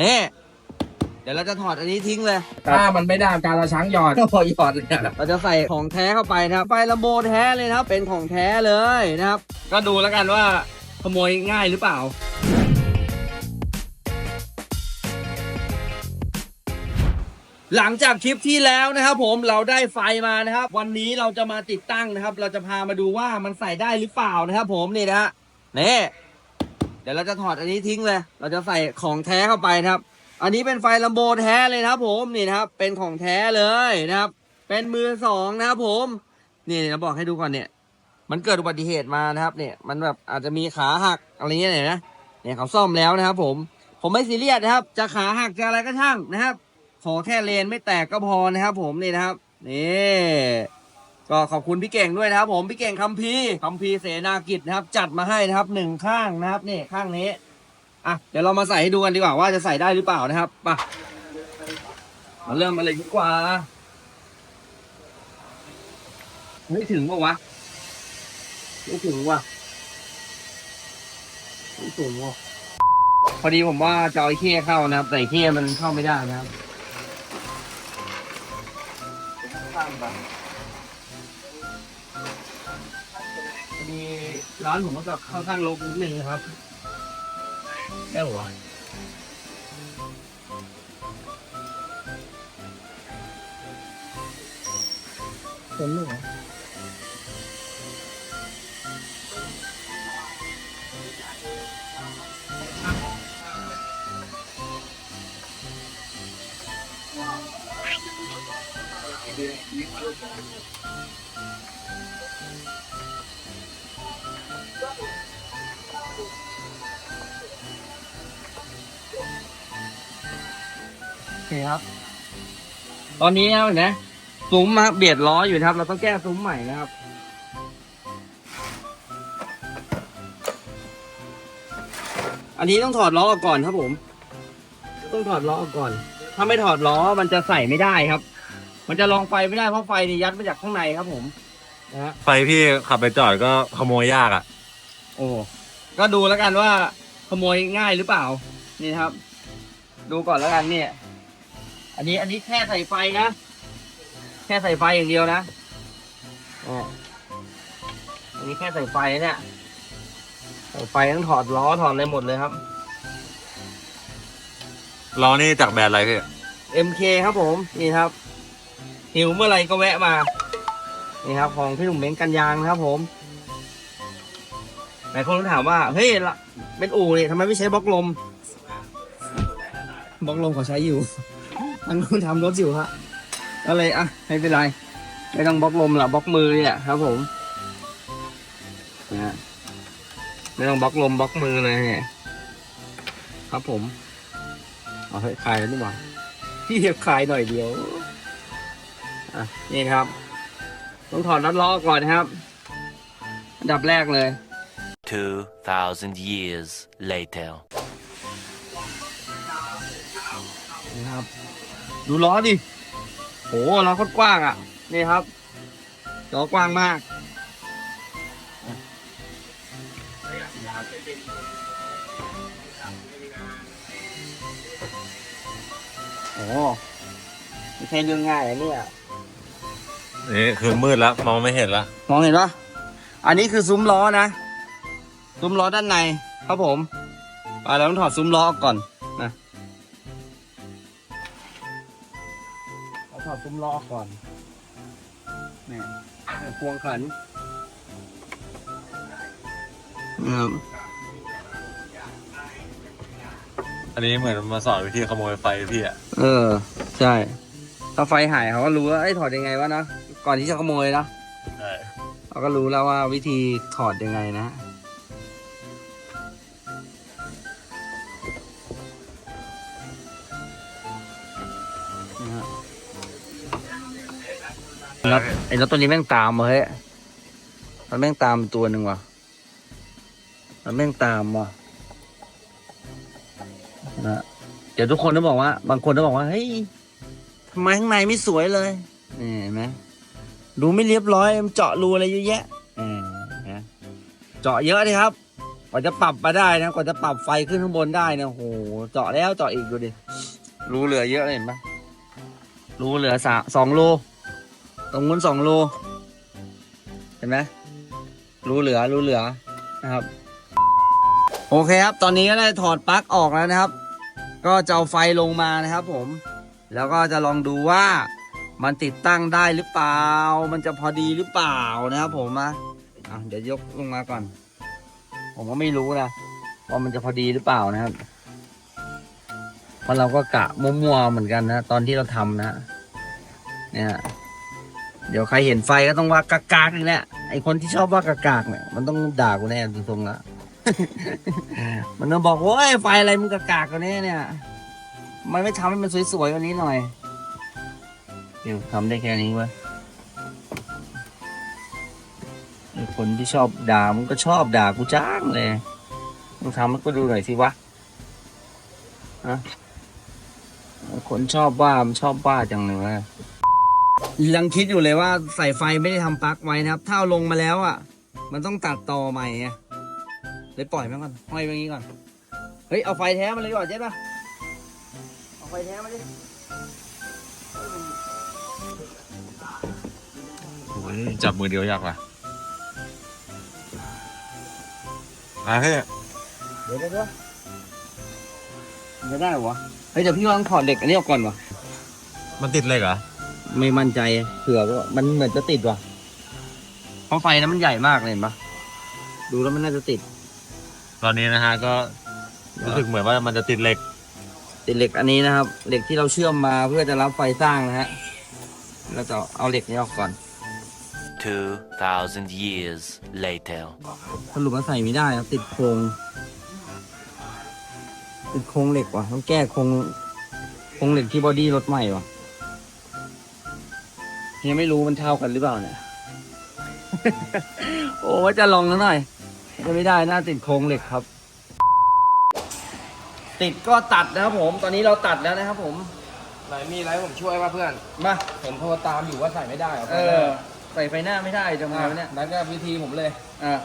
นี่เดี๋ยวเราจะถอดอันนี้ทิ้งเลย ถ้ามันไม่ได้การละช้างหยอดพอหยอดเลยเราจะใส่ของแท้เข้าไปนะครับ ไฟลำโบแท้เลยนะครับ เป็นของแท้เลยนะครับ ก็ดูแล้วกันว่าขโมยง่ายหรือเปล่า หลังจากคลิปที่แล้วนะครับผมเราได้ไฟมานะครับ วันนี้เราจะมาติดตั้งนะครับ เราจะพามาดูว่ามันใส่ได้หรือเปล่านะครับผมนี่นะฮะนี่ เดี๋ยวเราจะถอดอันนี้ทิ้งเลย เราจะใส่ของแท้เข้าไปนะครับ อันนี้เป็นไฟลำโบแท้เลยนะครับ ผมนี่นะครับ เป็นของแท้เลยนะครับ เป็นมือสองนะครับผม นี่เราบอกให้ดูก่อนเนี่ย มันเกิดอุบัติเหตุมานะครับเนี่ย มันแบบอาจจะมีขาหักอะไรเงี้ยเนี่ยนะ เนี่ยเขาซ่อมแล้วนะครับ ผม ผมไม่ซีเรียสนะครับ จะขาหักจะอะไรก็ช่างนะครับ ขอแค่เลนไม่แตกก็พอนะครับ ผมนี่นะครับ นี่ ก็ขอบคุณพี่เก่งด้วยนะครับ ผมพี่เก่งคัมพีร์คัมพีร์เสนากิจนะครับ จัดมาให้นะครับหนึ่งข้างนะครับนี่ข้างนี้อะเดี๋ยวเรามาใส่ให้ดูกันดีกว่าว่าจะใส่ได้หรือเปล่านะครับไปมาเริ่มมาเลยดีกว่าไม่ถึงปะวะไม่ถึงว่ะไม่ถึงว่ะพอดีผมว่าจะเอาไอ้เข้เข้านะครับ แต่ไอ้เข้มันเข้าไม่ได้นะครับข้างไป ดีร้านผมก็จะเข้าข้างลกนิดนึงครับได้หัวผมหนู คครับ ตอนนี้นะครับเห็นไหมซุ้มมาเบียดล้ออยู่นะครับ เราต้องแก้ซุ้มใหม่นะครับ อันนี้ต้องถอดล้อออกก่อนครับผม ต้องถอดล้อออกก่อน ถ้าไม่ถอดล้อมันจะใส่ไม่ได้ครับ มันจะลองไฟไม่ได้เพราะไฟนี่ยัดมาจากข้างในครับผมนะฮะ ไฟพี่ขับไปจอดก็ขโมยยากอะ โอ้ ก็ดูแล้วกันว่าขโมยง่ายหรือเปล่า นี่นะครับ ดูก่อนแล้วกันเนี่ย อันนี้อันนี้แค่ใส่ไฟนะ แค่ใส่ไฟอย่างเดียวนะอ๋ออันนี้แค่ใส่ไฟเนี่ยใส่ไฟต้องถอดล้อถอดอะไรหมดเลยครับ ล้อนี่จากแบรนด์อะไรพี่ MK ครับผมนี่ครับหิวเมื่อไหรก็แวะมา นี่ครับ ของพี่หนุ่มเม้งกันยางนะครับผมหลายคนถามว่า เฮ้ยละเป็นอู่เนี่ยทำไมไม่ใช้บล็อกลม บล็อกลมเขาใช้อยู่ ทางนู้นทำรถอยู่ฮะก็เลยอะไม่เป็นไรไม่ต้องบล็อกลมหรอกบล็อกมือเนี่ยครับผมนะฮะไม่ต้องบล็อกลมบล็อกมือเลยเนี่ยครับผมเอาให้คลายแล้วนี่หว่าพี่เก็บคลายหน่อยเดียวอะนี่ครับ ต้องถอดน็อตล้อก่อนนะครับอันดับแรกเลย 2,000 years later. นะครับ ดูล้อดิโหล้อโคตรกว้างอะ นี่ครับล้อกว้างมากโอ้ไม่ใช่เรื่องง่ายอะเนี่ยนี่คือมืดแล้วมองไม่เห็นละมองเห็นปะอันนี้คือซุ้มล้อนะ ซุ้มล้อด้านใน ครับผมไปเราต้องถอดซุ้มล้อออกก่อนนะ เราถอดซุ้มล้อออกก่อนนี่พวงขันนะครับอันนี้เหมือนมาสอนวิธีขโมยไฟพี่อะเออ ใช่ ถ้าไฟหายเขาก็รู้ว่าไอ้ยถอดยังไงวะนะก่อนที่จะขโมยนะใช่ เราก็รู้แล้วว่าวิธีถอดยังไงนะนะ แล้วไอ้รถตัวนี้แม่งตามมาเฮ้ยมันแม่งตามตัวหนึ่งว่ะมันแม่งตามว่ะนะเดี๋ยวทุกคนต้องบอกว่า บางคนต้องบอกว่าเฮ้ยทำไมข้างในไม่สวยเลยนี่เห็นไหมดูไม่เรียบร้อยมันเจาะรูอะไรเยอะแยะเออนะเจาะเยอะเลยครับผว่าจะปรับมาได้นะกว่าจะปรับไฟขึ้นข้างบนได้นี่ยโหเจาะแล้วเจาะอีกดูดิรูเหลือเยอะเลยเห็นปะรูเหลือสามสองรู ตรงนู้นสองรูเห็นไหมรูเหลือรูเหลือนะครับ โอเคครับ ตอนนี้ก็ได้ถอดปลั๊กออกแล้วนะครับ ก็จะเอาไฟลงมานะครับผม แล้วก็จะลองดูว่ามันติดตั้งได้หรือเปล่า มันจะพอดีหรือเปล่านะครับผมนะอะเดี๋ยวยกลงมาก่อน ผมก็ไม่รู้นะว่ามันจะพอดีหรือเปล่านะครับเพราะเราก็กะมั่วๆเหมือนกันนะ ตอนที่เราทำนะ เนี่ย เดี๋ยวใครเห็นไฟก็ต้องว่ากากๆนี่แหละไอคนที่ชอบว่ากากๆเนี่ยมันต้องด่ากูแน่ตรงๆละมันต้องบอกโอ้ยไฟอะไรมึงกากๆกกว่านี้เนี่ย มันไม่ทำให้มันสวยๆกว่านี้หน่อยเดี๋ยวทำได้แค่นี้วะไอคนที่ชอบด่ามันก็ชอบด่ากูจ้างเลยมึงทำให้กูดูหน่อยสิวะอะคนชอบว่ามันชอบว่าจังเลยวะ ยังคิดอยู่เลยว่าใส่ไฟไม่ได้ทำปลั๊กไว้นะครับ ถ้าเอาลงมาแล้วอะ มันต้องตัดต่อใหม่ไงเลยปล่อยมันก่อนห้อยไว้อย่างนี้ก่อน เฮ้ย เอาไฟแท้มาเลยดีกว่าเจ๊ป่ะ เอาไฟแท้มาดิโอ้ยจับมือเดียวยากว่ะอะเฮ้ยเดี๋ยวเดี๋ยวเดี๋ยวจะได้เหรอวะเฮ้ยเดี๋ยวพี่ลองถอดเหล็กอันนี้ออกก่อนวะมันติดเหล็กเหรอ ไม่มั่นใจเผื่อว่ามันเหมือนจะติดว่ะเพราะไฟนั้นมันใหญ่มากเลยเห็นปะดูแล้วมันน่าจะติด ตอนนี้นะฮะก็รู้สึกเหมือนว่ามันจะติดเหล็ก ติดเหล็กอันนี้นะครับ เหล็กที่เราเชื่อมมาเพื่อจะรับไฟสร้างนะฮะเราจะเอาเหล็กนี้ออกก่อน 2,000 years later. สรุปว่าใส่ไม่ได้ครับติดโครงติดโครงเหล็กว่ะต้องแก้โครงโครงเหล็กที่บอดี้รถใหม่ว่ะ ยังไม่รู้มันเท่ากันหรือเปล่าเนี่ย โอ้ว่าจะลองแล้วหน่อยจะไม่ได้น่าติดโครงเหล็กครับ ติดก็ตัดนะครับผม ตอนนี้เราตัดแล้วนะครับผม ไหนมีอะไรให้ผมช่วยป่ะเพื่อน มาเห็นโทรตามอยู่ว่าใส่ไม่ได้หรอเออ ใส่ไฟหน้าไม่ได้จะมาอะวะเนี่ยนั่นก็วิธีผมเลยอ่า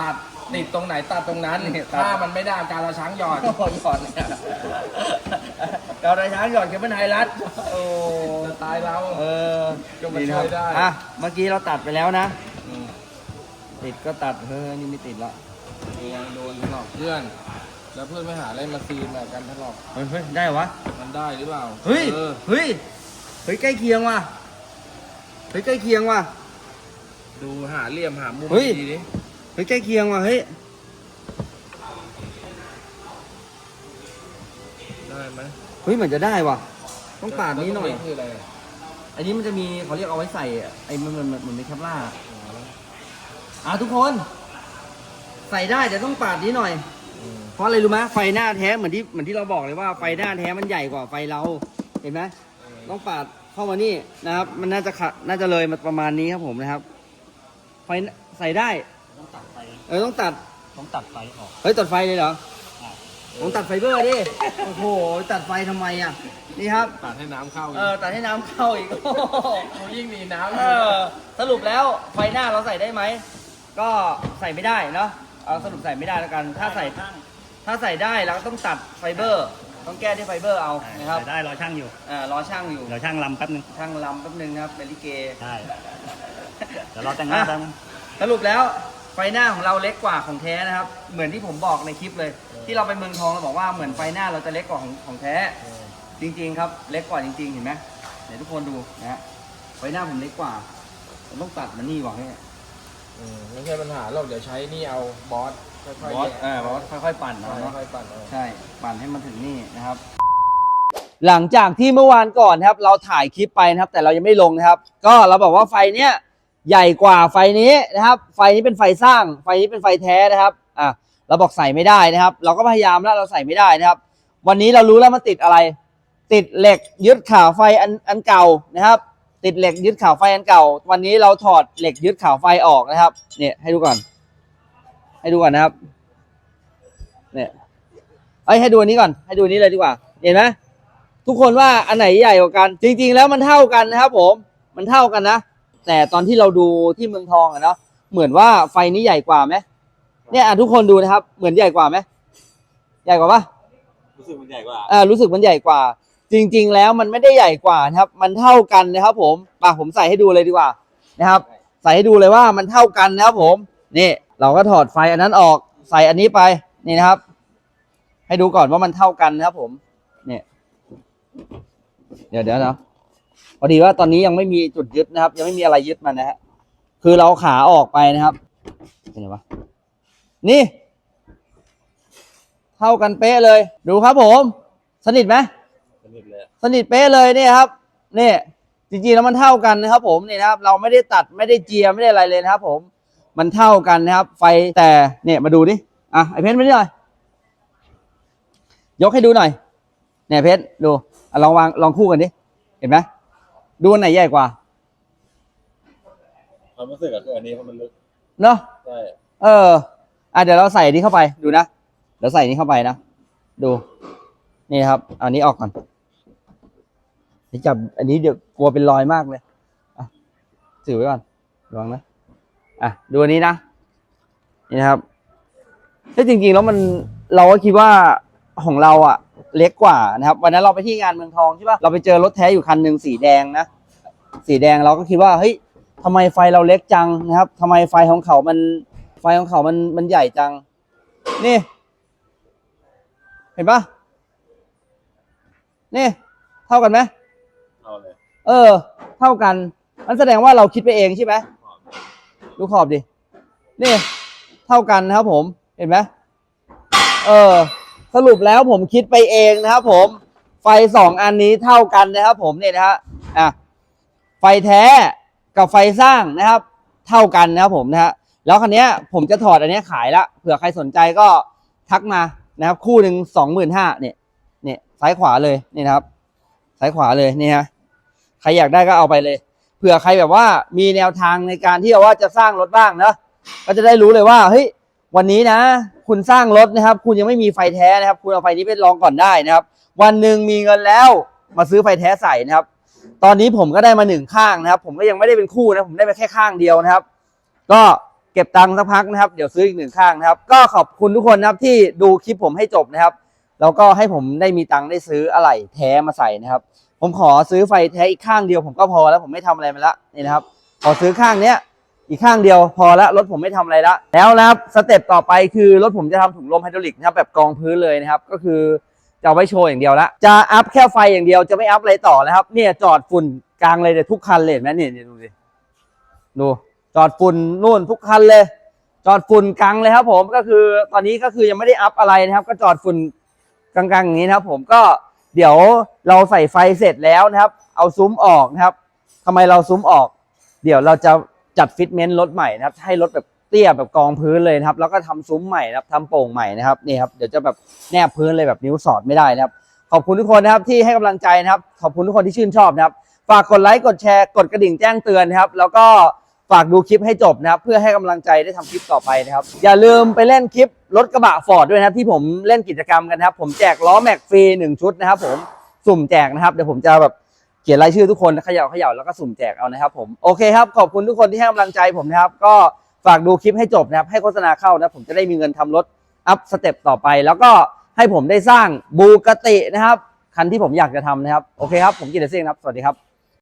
ตัดติดตรงไหนตัดตรงนั้นนี่ตัดถ้ามันไม่ได้การเราช้างหยอดพอหยอดเนี่ย เราได้ช้างหยอดเก็บเป็นไฮรัดโอ้จะตายเราเออก็มานะครับช่วยได้ อะเมื่อกี้เราตัดไปแล้วนะมติดก็ตัดเฮ้ยนี่ไม่ติดละระวังโดนถลอกเพื่อน แล้วเพื่อนไม่หาอะไรมาซีนแบบกันถลอกเฮ้ยเฮ้ยได้วะมันได้หรือเปล่าเฮ้ยออเฮ้ยเฮ้ยใกล้เคียงว่ะเฮ้ยใกล้เคียงว่ะดูหาเหลี่ยมหามุมเฮ้ยดีๆดิเฮ้ยใกล้เคียงว่ะเฮ้ยได้ไหมเฮ้ยเหมือนจะได้ว่ะ ต้องปาดนี้หน่อยแล้วตรงคืออะไรอันนี้มันจะมีเขาเรียกเอาไว้ใส่ไอ้มันมันมันเหมือนในแคปล่าอะทุกคน ใส่ได้แต่ต้องปาดนี้หน่อย อืมเพราะอะไรรู้ไหมไฟหน้าแท้เหมือนที่เหมือนที่เราบอกเลยว่าไฟหน้าแท้มันใหญ่กว่าไฟเราเห็นไหมต้องปาดเข้ามานี่นะครับ มันน่าจะขะน่าจะเลยมาประมาณนี้ครับผมนะครับ ไฟใส่ได้ ต้องตัดไฟเออต้องตัดต้องตัดไฟออกเฮ้ยตัดไฟเลยเหรอ อะต้องตัดไฟเบอร์ดิ โอ้โห ตัดไฟทำไมอะ นี่ครับ ตัดให้น้ำเข้าเออ ตัดให้น้ำเข้าอีกโอ้โหเขายิ่งมีน้ำเออ สรุปแล้วไฟหน้าเราใส่ได้ไหม ก็ใส่ไม่ได้เนาะ เอาสรุปใส่ไม่ได้แล้วกัน ถ้าใส่ช่างถ้าใส่ได้เราก็ต้องตัดไฟเบอร์ ต้องแก้ที่ไฟเบอร์เอา นะครับใส่ได้รอช่างอยู่อ่ารอช่างอยู่ เดี๋ยวช่างลำแป๊บนึงช่างลำแป๊บนึงนะครับเป็นลิเก ใช่เดี๋ยวเราแต่งหน้าอะ แป๊บนึงสรุปแล้ว ไฟหน้าของเราเล็กกว่าของแท้นะครับ เหมือนที่ผมบอกในคลิปเลย ที่เราไปเมืองทองเราบอกว่าเหมือนไฟหน้าเราจะเล็กกว่าของของแท้ จริงๆ ครับ เล็กกว่าจริงๆ เห็นไหมเดี๋ยวทุกคนดูนะฮะไฟหน้าผมเล็กกว่าผมต้องตัดมันนี่หว่าให้อืมไม่ใช่ปัญหาหรอกเดี๋ยวใช้นี่เอาบอสค่อยๆบอสแยกเออบอสค่อยๆ ปั่นเอาเนาะค่อยๆปั่นเอาใช่ปั่นให้มันถึงนี่นะครับ หลังจากที่เมื่อวานก่อนนะครับ เราถ่ายคลิปไปนะครับ แต่เรายังไม่ลงนะครับ ก็เราบอกว่าไฟเนี้ย ใหญ่กว่าไฟนี้นะครับ ไฟนี้เป็นไฟสร้าง ไฟนี้เป็นไฟแท้นะครับ อะเราบอกใส่ไม่ได้นะครับ เราก็พยายามแล้วเราใส่ไม่ได้นะครับ วันนี้เรารู้แล้วมันติดอะไร ติดเหล็กยึดขาไฟอันอันเก่านะครับ ติดเหล็กยึดขาไฟอันเก่า วันนี้เราถอดเหล็กยึดขาไฟออกนะครับ เนี่ยให้ดูก่อน ให้ดูก่อนนะครับ เนี่ยเอ้ยให้ดูอันนี้ก่อน ให้ดูนี้เลยดีกว่า เห็นไหมทุกคนว่าอันไหนใหญ่กว่ากัน จริง ๆ แล้วมันเท่ากันนะครับ ผม มันเท่ากันนะ แต่ตอนที่เราดูที่เมืองทองอะเนาะเหมือนว่าไฟนี้ใหญ่กว่าไหมเนี่ยอะทุกคนดูนะครับ เหมือนใหญ่กว่าไหมใหญ่กว่าปะรู้สึกมันใหญ่กว่าอ่ารู้สึกมันใหญ่กว่า จริง ๆ แล้วมันไม่ได้ใหญ่กว่านะครับ มันเท่ากันนะครับ ผมป่ะผมใส่ให้ดูเลยดีกว่านะครับ ใส่ให้ดูเลยว่ามันเท่ากันนะครับผมนี่เราก็ถอดไฟอันนั้นออกใส่อันนี้ไปนี่นะครับ ให้ดูก่อนว่ามันเท่ากันนะครับผมเนี่ยเดี๋ยวเดี๋ยวนะ พอดีว่าตอนนี้ยังไม่มีจุดยึดนะครับ ยังไม่มีอะไรยึดมันนะฮะคือเราขาออกไปนะครับเป็นไงวะนี่ เท่ากันเป๊ะเลย ดูครับผม สนิทไหมสนิทเลยสนิทเป๊ะเลยเนี่ยครับนี่จริงๆแล้วมันเท่ากันนะครับ ผมนี่นะครับ เราไม่ได้ตัดไม่ได้เจียไม่ได้อะไรเลยนะครับ ผม มันเท่ากันนะครับ ไฟแต่เนี่ยมาดูดิอะไอเพชรมาดิหน่อยยกให้ดูหน่อยเนี่ยเพชรดูอะลองวางลองคู่กันดิเห็นไหม ดูอันไหนใหญ่กว่า ความรู้สึกอะคืออันนี้เพราะมันลึกเนาะ ใช่เออ อะเดี๋ยวเราใส่อันนี้เข้าไปดูนะ เดี๋ยวใส่อันนี้เข้าไปนะ ดู นี่ครับอันนี้ออกก่อนเดี๋ยวจับอันนี้เดี๋ยวกลัวเป็นรอยมากเลยอะถือไว้ก่อนระวังนะอะดูอันนี้นะ นี่นะครับถ้าจริงๆแล้วมันเราก็คิดว่าของเราอะ เล็กกว่านะครับวันนั้นเราไปที่งานเมืองทองใช่ปะเราไปเจอรถแท้อยู่คันหนึ่งสีแดงนะสีแดงเราก็คิดว่าเฮ้ยทำไมไฟเราเล็กจังนะครับทำไมไฟของเขามันไฟของเขามันมันใหญ่จัง นี่ เห็นปะนี่ เท่ากันไหมเอาเลยเออเท่ากันมันแสดงว่าเราคิดไปเองใช่ไหมดูขอบดิ นี่ เท่ากันนะครับผม เห็นไหมเออ สรุปแล้วผมคิดไปเองนะครับผมไฟสองอันนี้เท่ากันนะครับผมเนี่ยนะฮะอะไฟแท้กับไฟสร้างนะครับ เท่ากันนะครับผมนะฮะแล้วคันนี้ผมจะถอดอันนี้ขายละเผื่อใครสนใจก็ทักมานะครับ คู่หนึ่งสองหมื่นห้าเนี่ยเนี่ยซ้ายขวาเลยนี่นะครับ ซ้ายขวาเลยนี่ฮะใครอยากได้ก็เอาไปเลยเผื่อใครแบบว่ามีแนวทางในการที่ว่าจะสร้างรถบ้างนะก็จะได้รู้เลยว่าเฮ้ย วันนี้นะ คุณสร้างรถนะครับ คุณยังไม่มีไฟแท้นะครับ คุณเอาไฟนี้ไปลองก่อนได้นะครับ วันหนึ่งมีเงินแล้วมาซื้อไฟแท้ใส่นะครับ ตอนนี้ผมก็ได้มาหนึ่งข้างนะครับ ผมก็ยังไม่ได้เป็นคู่นะผมได้ไปแค่ข้างเดียวนะครับ ก็เก็บตังค์สักพักนะครับ เดี๋ยวซื้ออีกหนึ่งข้างนะครับ ก็ขอบคุณทุกคนนะครับที่ดูคลิปผมให้จบนะครับ แล้วก็ให้ผมได้มีตังค์ได้ซื้ออะไหล่แท้มาใส่นะครับ ผมขอซื้อไฟแท้อีกข้างเดียวผมก็พอแล้วผมไม่ทำอะไรมันละนี่นะครับ ขอซื้อข้างเนี้ย อีกข้างเดียวพอละรถผมไม่ทำอะไรละแล้วนะครับสเต็ปต่อไปคือรถผมจะทำถุงลมไฮดรอลิกนะครับแบบกองพื้นเลยนะครับก็คือจะไว้โชว์อย่างเดียวละจะอัพแค่ไฟอย่างเดียวจะไม่อัพอะไรต่อแล้วครับเนี่ยจอดฝุ่นกลางเลยเนี่ยทุกคันเลยนไหมเนี่ยเนี่ยดูดิดูจอดฝุ่นนู่นทุกคันเลย จอดฝุ่นกลางเลยครับ ผมก็คือตอนนี้ก็คือยังไม่ได้อัพอะไรนะครับ ก็จอดฝุ่นกลางๆอย่างนี้นะครับ ผมก็เดี๋ยวเราใส่ไฟเสร็จแล้วนะครับ เอาซุ้มออกนะครับทำไมเราซุ้มออก เดี๋ยวเราจะ จัดฟิตเมนต์รถใหม่นะครับให้รถแบบเตี้ยแบบกองพื้นเลยนะครับ แล้วก็ทำซุ้มใหม่นะครับทำโป่งใหม่นะครับนี่ครับเดี๋ยวจะแบบแนบพื้นเลยแบบนิ้วสอดไม่ได้นะครับ ขอบคุณทุกคนนะครับที่ให้กำลังใจนะครับ ขอบคุณทุกคนที่ชื่นชอบนะครับ ฝากกดไลค์กดแชร์กดกระดิ่งแจ้งเตือนนะครับ แล้วก็ฝากดูคลิปให้จบนะครับ เพื่อให้กำลังใจได้ทำคลิปต่อไปนะครับ อย่าลืมไปเล่นคลิปรถกระบะฟอร์ดด้วยนะครับ ที่ผมเล่นกิจกรรมกันนะครับ ผมแจกล้อแม็กฟรีหนึ่งชุดนะครับ ผมสุ่มแจกนะครับเดี๋ยวผมจะแบบ เขียนรายชื่อทุกคนเขย่าเขย่าแล้วก็สุ่มแจกเอานะครับผมโอเคครับขอบคุณทุกคนที่ให้กำลังใจผมนะครับ ก็ฝากดูคลิปให้จบนะครับ ให้โฆษณาเข้านะผมจะได้มีเงินทำรถอัพสเต็ปต่อไป แล้วก็ให้ผมได้สร้างบูกตินะครับ คันที่ผมอยากจะทำนะครับ โอเคครับ ผมกิตติเสียงครับ สวัสดีครับ